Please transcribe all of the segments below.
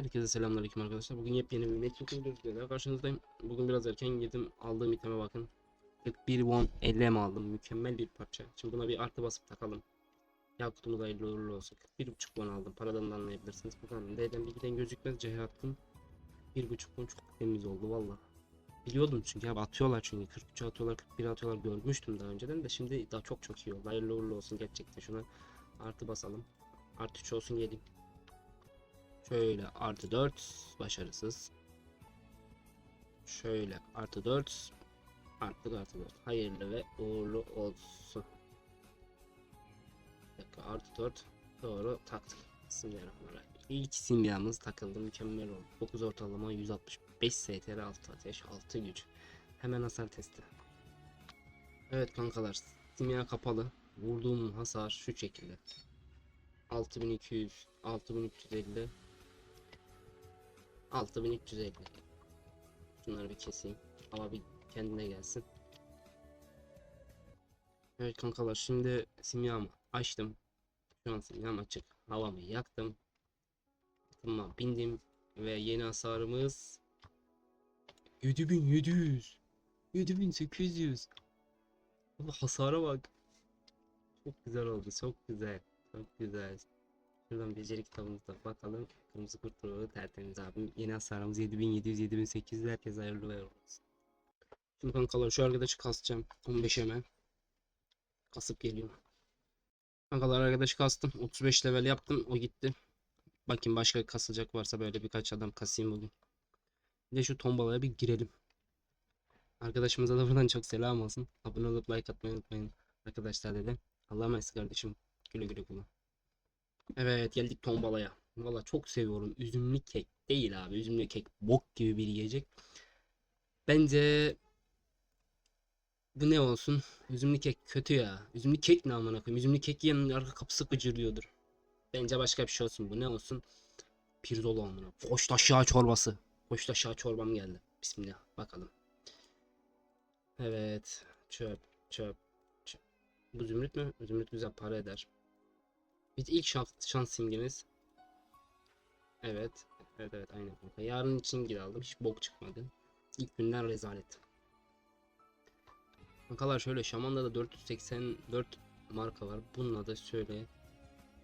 Herkese selamünaleyküm arkadaşlar. Bugün yepyeni bir mektup videosuyla karşınızdayım. Bugün biraz erken girdim. Aldığım iteme bakın. 41 won 50 mi aldım. Mükemmel bir parça. Şimdi buna bir artı basıp takalım. Yakutumuz hayırlı uğurlu olsun. 41,5 won aldım. Paradan da anlayabilirsiniz. Bakalım D'den bilgiden gözükmez. C'ye attım. 1,5 won çok temiz oldu valla. Biliyordum çünkü abi atıyorlar çünkü 43 atıyorlar 41 atıyorlar görmüştüm daha önceden de şimdi daha çok çok iyi oldu. Hayırlı uğurlu olsun gerçekten şuna artı basalım. Artı 3 olsun geleyim. Şöyle artı 4 başarısız. Şöyle artı 4 artı artı 4 hayırlı ve uğurlu olsun. Dakika artı 4 doğru taktık. Bismillahirrahmanirrahim. İlk simyamız takıldı mükemmel oldu. 9 ortalama 165 STR 6 ateş 6 güç. Hemen hasar testi. Evet kankalar simya kapalı. Vurduğum hasar şu şekilde. 6200 6350 6350 Şunları bir keseyim. Hava bir kendine gelsin. Evet kankalar şimdi simyamı açtım. Şu an simyam açık. Havamı yaktım. Tamam bindim ve yeni hasarımız 7700 7800 Ama hasara bak. Çok güzel oldu. Çok güzel. Çok güzel. Şuradan beceri kitabımızda bakalım. Kırmızı kurtuluğu tertemiz abim. Yeni hasarımız 7700 7800 herkes hayırlı ve olsun. Şimdi kankalar şu arkadaşı kasacağım. 15 hemen. Kasıp geliyorum. Kankalar arkadaşı kastım. 35 level yaptım. O gitti. Bakayım başka kasılacak varsa böyle birkaç adam kasayım bugün. Bir de şu tombalaya bir girelim. Arkadaşımıza da buradan çok selam olsun. Abone olup like atmayı unutmayın. Arkadaşlar dedim. Allah'a emanet kardeşim. Güle güle kullan. Evet geldik tombalaya. Valla çok seviyorum. Üzümlü kek değil abi. Üzümlü kek bok gibi bir yiyecek. Bence bu ne olsun? Üzümlü kek kötü ya. Üzümlü kek ne amına koyayım? Üzümlü kek yiyenin arka kapısı gıcırlıyordur. Bence başka bir şey olsun. Bu ne olsun? Pirzola amına. Koş aşağı çorbası. Koş aşağı çorbam geldi. Bismillah. Bakalım. Evet. Çöp. Çöp. çöp. Bu zümrüt mü? Zümrüt güzel para eder. Biz ilk şans, şans simgemiz. Evet. Evet evet aynen kanka. Yarın için gir aldım. Hiç bok çıkmadı. İlk günden rezalet. Kankalar şöyle Şaman'da da 484 marka var. Bununla da şöyle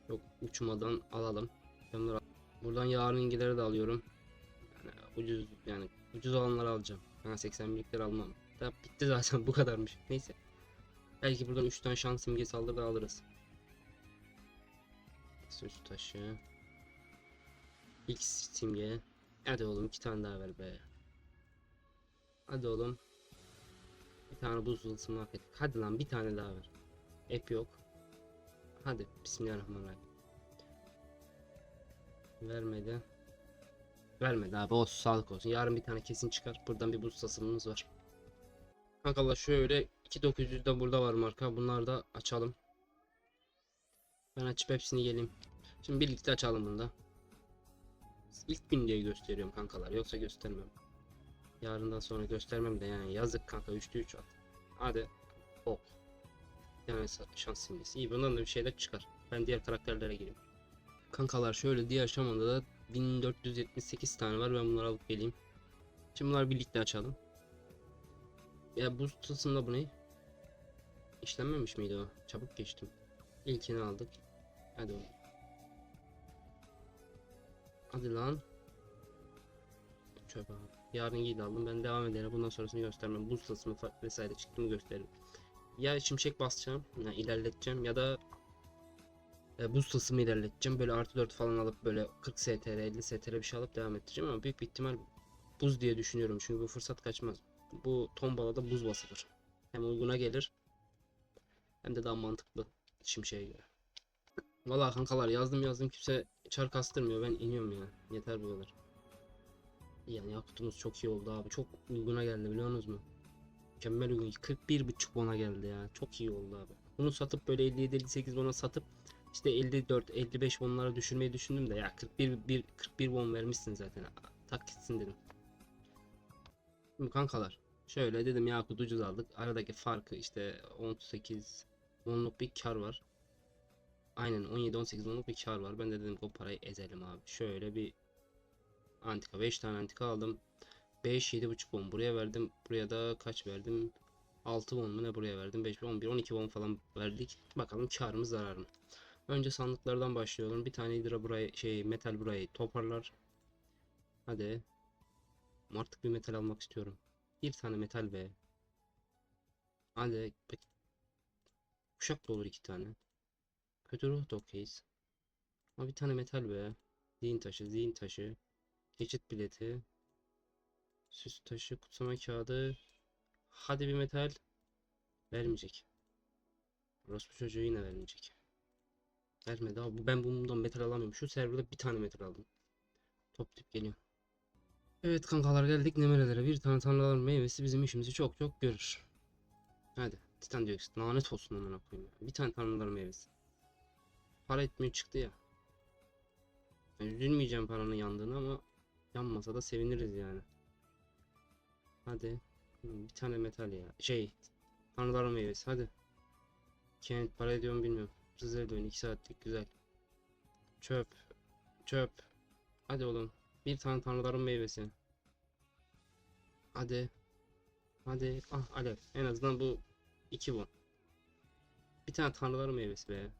yok uçmadan alalım. Bunları- buradan yarın ilgileri de alıyorum. Yani ucuz yani ucuz olanları alacağım. Ben 81'likleri almam. Da bitti zaten bu kadarmış. Neyse. Belki buradan 3 tane şans simgesi alır da alırız. Süs taşı. X simge. Hadi oğlum iki tane daha ver be. Hadi oğlum. Bir tane buz ılısını hak. Hadi lan bir tane daha ver. Ep yok. Hadi bismillahirrahmanirrahim. Vermedi. Vermedi abi olsun sağlık olsun. Yarın bir tane kesin çıkar. Buradan bir buz tasımımız var. Kankalar şöyle 2900 de burada var marka. Bunları da açalım. Ben açıp hepsini geleyim. Şimdi birlikte açalım bunu da. İlk gün diye gösteriyorum kankalar. Yoksa göstermem. Yarından sonra göstermem de yani yazık kanka 3'te 3 at. Hadi. Hop. Yani şans simgesi. İyi bundan da bir şeyler çıkar. Ben diğer karakterlere gireyim. Kankalar şöyle diğer aşamada da 1478 tane var. Ben bunları alıp geleyim. Şimdi bunları birlikte açalım. Ya buz tutasında bu ne? İşlenmemiş miydi o? Çabuk geçtim. İlkini aldık. Hadi oğlum. Hadi lan. Çöp abi. Yarın iyi aldım. Ben devam ederim. Bundan sonrasını göstermem. Buz tasımı vesaire çıktı mı gösteririm. Ya şimşek basacağım. Yani ilerleteceğim ya da e, buz tasımı ilerleteceğim. Böyle artı 4 falan alıp böyle 40 STR 50 STR bir şey alıp devam edeceğim ama büyük bir ihtimal buz diye düşünüyorum. Çünkü bu fırsat kaçmaz. Bu tombalada buz basılır. Hem uyguna gelir hem de daha mantıklı şimşeğe göre. Vallahi kankalar yazdım yazdım kimse çar kastırmıyor ben iniyorum ya. Yeter bu kadar. Yani yakutumuz çok iyi oldu abi. Çok uyguna geldi biliyorsunuz mu? Mükemmel uygun. 41.5 bona geldi ya. Çok iyi oldu abi. Bunu satıp böyle 57-58 bona satıp işte 54-55 bonlara düşürmeyi düşündüm de ya 41 bir, 41 bon vermişsin zaten. Tak gitsin dedim. Şimdi kankalar şöyle dedim yakut ucuz aldık. Aradaki farkı işte 18 onluk bir kar var. Aynen 17-18 onluk bir kar var. Ben de dedim o parayı ezelim abi. Şöyle bir Antika 5 tane antika aldım. 5 7,5 bon buraya verdim. Buraya da kaç verdim? 6 bon mu ne buraya verdim? 5 11 12 bon falan verdik. Bakalım karımız zarar mı? Önce sandıklardan başlıyorum. Bir tane hidra burayı şey metal burayı toparlar. Hadi. Artık bir metal almak istiyorum. Bir tane metal be. Hadi. Kuşak da olur iki tane. Kötü ruh da. Ama bir tane metal be. Zihin taşı, zihin taşı. Geçit bileti. Süs taşı, kutsama kağıdı. Hadi bir metal. Vermeyecek. Orospu çocuğu yine vermeyecek. Vermedi abi. Ben bundan metal alamıyorum. Şu serverda bir tane metal aldım. Top tip geliyor. Evet kankalar geldik nemerelere. Bir tane tanrıların meyvesi bizim işimizi çok çok görür. Hadi. Titan dioksit. Lanet olsun amına koyayım. ya. Bir tane tanrıların meyvesi. Para etmiyor çıktı ya. Yani üzülmeyeceğim paranın yandığını ama yanmasa da seviniriz yani. Hadi. Hmm, Bir tane metal ya. Şey. Tanrıların meyvesi. Hadi. Kent para ediyor mu bilmiyorum. Hızlı oyun 2 saatlik güzel. Çöp. Çöp. Hadi oğlum. Bir tane tanrıların meyvesi. Hadi. Hadi. Ah alev. En azından bu iki bu. Bir tane tanrıların meyvesi be.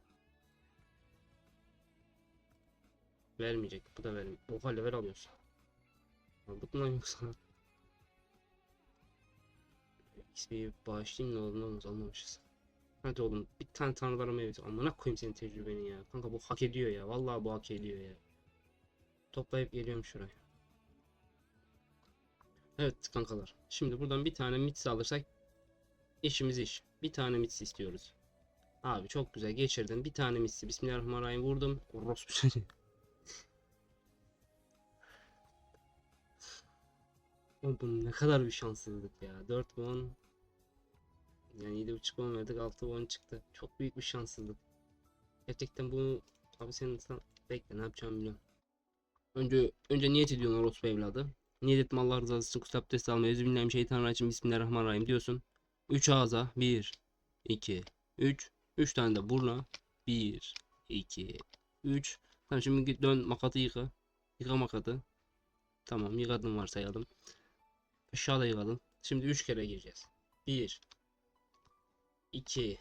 Vermeyecek. Bu da vermeyecek. Oha level alıyorsun. Ya Bundan yoksa. XP'yi bağışlayayım ne olur ne olmaz almamışız. Hadi oğlum bir tane tanrıların meyvesi. Amına koyayım senin tecrübeni ya. Kanka bu hak ediyor ya. Vallahi bu hak ediyor ya. Toplayıp geliyorum şuraya. Evet kankalar. Şimdi buradan bir tane mitsi alırsak işimiz iş. Bir tane mitsi istiyoruz. Abi çok güzel geçirdim. Bir tane mitsi. Bismillahirrahmanirrahim vurdum. Orospu Oğlum bu ne kadar bir şanssızlık ya. 4 won yani 7.5 won verdik 6 won çıktı. Çok büyük bir şanssızlık. Gerçekten bunu abi senin sen bekle ne yapacağımı biliyorum. Önce önce niyet ediyorsun orospu evladı. Niyet etme Allah rızası için kutsal abdest almaya. Euzubillahimineşşeytanirracim. Bismillahirrahmanirrahim diyorsun. 3 ağza. 1, 2, 3. 3 tane de burna. 1, 2, 3. Tamam şimdi dön makatı yıka. Yıka makatı. Tamam yıkadım varsayalım. Aşağıda yıkadın. Şimdi 3 kere gireceğiz. 1, 2,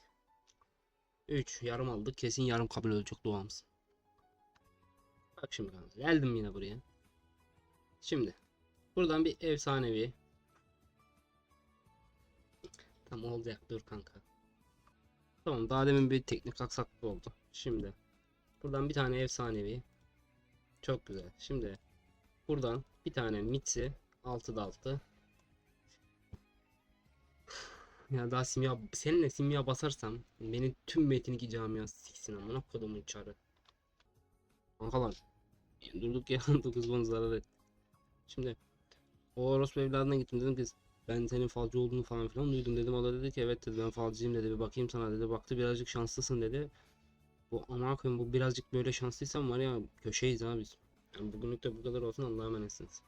3. Yarım aldık. Kesin yarım kabul olacak duamız. Bak şimdi kanka. Geldim yine buraya. Şimdi. Buradan bir efsanevi. Tam olacak dur kanka. Tamam daha demin bir teknik aksaklık oldu. Şimdi. Buradan bir tane efsanevi. Çok güzel. Şimdi. Buradan bir tane mitsi. 6'da 6. Ya daha simya seninle simya basarsam beni tüm Metin 2 camiası siksin amına kodumun çarı. Kankalar durduk ya 9 bon zarar et. Şimdi o orospu evladına gittim dedim ki ben senin falcı olduğunu falan filan duydum dedim. O da dedi ki evet dedi ben falcıyım dedi bir bakayım sana dedi. Baktı birazcık şanslısın dedi. Bu ama koyayım bu birazcık böyle şanslıysan var ya köşeyiz abi biz. Yani bugünlük de bu kadar olsun Allah'a emanetsiniz.